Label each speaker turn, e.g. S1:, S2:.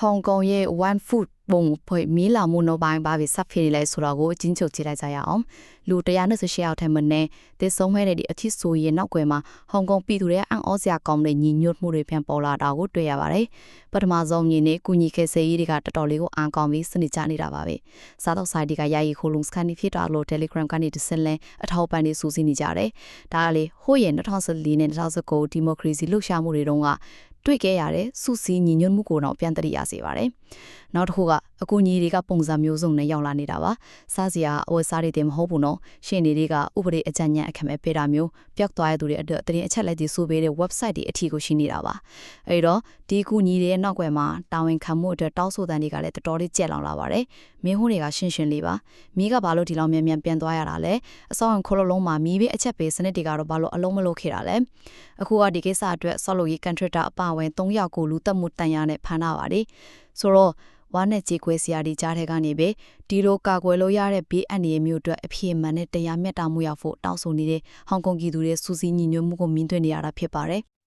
S1: ဟောင်ကောင်ရဲ့ one food ပုံဖွဲ့မီလာမွန်နိုပိုင်းဘာပဲစဖေးနေလဲဆိုတော့ကိုအချင်းချုပ်ကြည့်လိုက်ကြရအောင်လူ128ယောက်ထက်မနည်းသေဆုံးခဲ့တဲ့ဒီအထစ်ဆိုရင်နောက်ွယ်မှာဟောင်ကောင်ပြည်သူတွေအံ့ဩစရာကောင်းတဲ့ညီညွတ်မှုတွေပြန်ပေါ်လာတာကိုတွေ့ရပါတယ်ပထမဆုံးညီနေကုညီခဲ့စေးတွေကတော်တော်လေးကိုအံကောင်းပြီးစနစ်ချနေတာပါပဲစားတော့ဆိုင်ဒီကယာယီခိုလုံစကန်ဒီဖြစ်တာလို့ Telegram ကနေတစ်စက်လဲအထောက်ပံ့နေစူးစီးနေကြတယ်ဒါကလေဟိုးရဲ့2014နဲ့2019ဒီမိုကရေစီလှုပ်ရှားမှုတွေတုန်းက တွေ့ခဲ့ရတဲ့စုစည်းညီညွတ်မှုကိုတော့ပြန်တရိရစေပါတယ်။နောက်တစ်ခုကအကူအညီတွေကပုံစံမျိုးစုံနဲ့ရောက်လာနေတာပါ။စားစရာအဝတ်စားတွေတင်မဟုတ်ဘူးနော်။ရှင်နေတွေကဥပဒေအကြံဉာဏ်အခမဲ့ပေးတာမျိုးပျောက်သွားရသူတွေအတွက်တရင်အချက်လက်တွေစုပေးတဲ့ website တွေအထီကိုရှိနေတာပါ။အဲဒီတော့ဒီကူညီတွေရဲ့နောက်ွယ်မှာတာဝန်ခံမှုအတွက်တောက်ဆိုတန်တွေကလည်းတော်တော်လေးကြက်လောင်လာပါတယ်။မင်းဟိုးတွေကရှင်းရှင်းလေးပါ။မီးကဘာလို့ဒီလောက်မြန်မြန်ပြန်သွားရတာလဲ။အစောရင်ခလုံးလုံးမှာမီးဘေးအချက်ပေးစနစ်တွေကတော့ဘာလို့အလုံးမလုံးခဲ့တာလဲ။အခုကဒီကိစ္စအတွက်ဆော့လို့ရေး contractor အပါအဝင်3ယောက်ကိုလူတက်မှုတန်ရနဲ့ဖမ်းတာပါတယ်။ဆိုတော့ ဝါနဲ့ကြေခွဲစရာဒီကြားထဲကနေပဲဒီလိုကာကွယ်လို့ရတဲ့ဘေးအန္တရာယ်မျိုးအတွက်အပြေမှန်နဲ့တရားမျှတမှုရောက်ဖို့တောင်းဆိုနေတဲ့ဟောင်ကောင်ပြည်သူတွေစူးစီးညီညွတ်မှုကိုမြင်တွေ့နေရတာဖြစ်ပါတယ်။